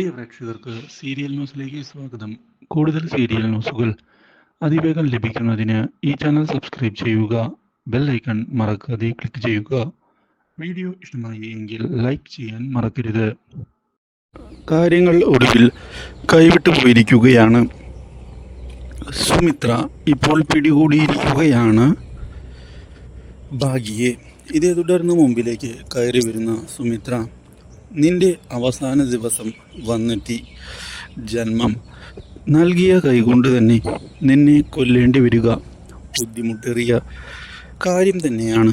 പ്രിയ പ്രേക്ഷകർക്ക് സീരിയൽ ന്യൂസിലേക്ക് സ്വാഗതം. കൂടുതൽ സീരിയൽ ന്യൂസുകൾ അതിവേഗം ലഭിക്കുന്നതിന് ഈ ചാനൽ സബ്സ്ക്രൈബ് ചെയ്യുക ബെൽ ഐക്കൺ മറക്കാതെ ക്ലിക്ക് ചെയ്യുക. വീഡിയോ ഇഷ്ടമായി എങ്കിൽ ലൈക്ക് ചെയ്യാൻ മറക്കരുത്. കാര്യങ്ങൾ ഒടുവിൽ കൈവിട്ടു പോയിരിക്കുകയാണ്. സുമിത്ര ഇപ്പോൾ പിടികൂടിയിരിക്കുകയാണ്. ഭാഗ്യയെ ഇതേ തുടർന്ന് മുമ്പിലേക്ക് കയറി വരുന്ന സുമിത്ര. നിന്റെ അവസാന ദിവസം വന്നെത്തി. ജന്മം നൽകിയ കൈകൊണ്ട് തന്നെ നിന്നെ കൊല്ലേണ്ടി വരിക. ബുദ്ധിമുട്ടേറിയ കാര്യം തന്നെയാണ്.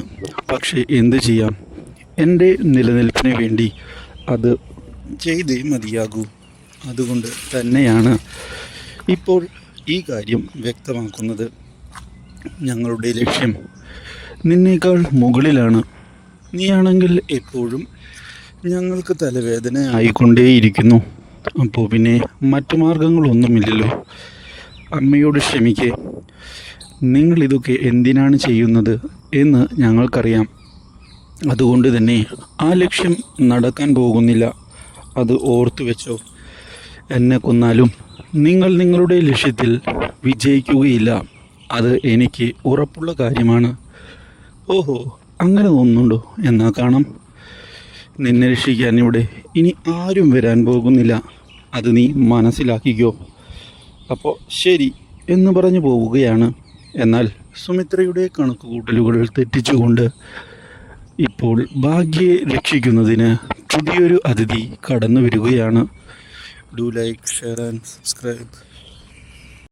പക്ഷേ എന്ത് ചെയ്യാം? എന്റെ നിലനിൽപ്പിന് വേണ്ടി അത് ചെയ്തേ മതിയാകൂ. അതുകൊണ്ട് തന്നെയാണ് ഇപ്പോൾ ഈ കാര്യം വ്യക്തമാക്കുന്നത്. ഞങ്ങളുടെ ലക്ഷ്യം നിന്നേക്കാൾ മുകളിലാണ്. നീയാണെങ്കിൽ എപ്പോഴും ഞങ്ങൾക്ക് തലവേദന ആയിക്കൊണ്ടേയിരിക്കുന്നു. അപ്പോൾ പിന്നെ മറ്റു മാർഗങ്ങളൊന്നുമില്ലല്ലോ. അമ്മയോട് ക്ഷമിക്കേ. നിങ്ങളിതൊക്കെ എന്തിനാണ് ചെയ്യുന്നത് എന്ന് ഞങ്ങൾക്കറിയാം. അതുകൊണ്ട് തന്നെ ആ ലക്ഷ്യം നടക്കാൻ പോകുന്നില്ല. അത് ഓർത്തു വെച്ചോ. എന്നെ കൊന്നാലും നിങ്ങൾ നിങ്ങളുടെ ലക്ഷ്യത്തിൽ വിജയിക്കുകയില്ല. അത് എനിക്ക് ഉറപ്പുള്ള കാര്യമാണ്. ഓഹോ അങ്ങനെ തോന്നുന്നുണ്ടോ? എന്നാ കാണാം. നിന്നെ രക്ഷിക്കാൻ ഇവിടെ ഇനി ആരും വരാൻ പോകുന്നില്ല. അത് നീ മനസ്സിലാക്കിക്കോ. അപ്പോൾ ശരി എന്ന് പറഞ്ഞു പോവുകയാണ്. എന്നാൽ സുമിത്രയുടെ കണക്കുകൂട്ടലുകൾ തെറ്റിച്ചുകൊണ്ട് ഇപ്പോൾ ഭാഗ്യയെ രക്ഷിക്കുന്നതിന് പുതിയൊരു അതിഥി കടന്നു വരികയാണ് do like share and subscribe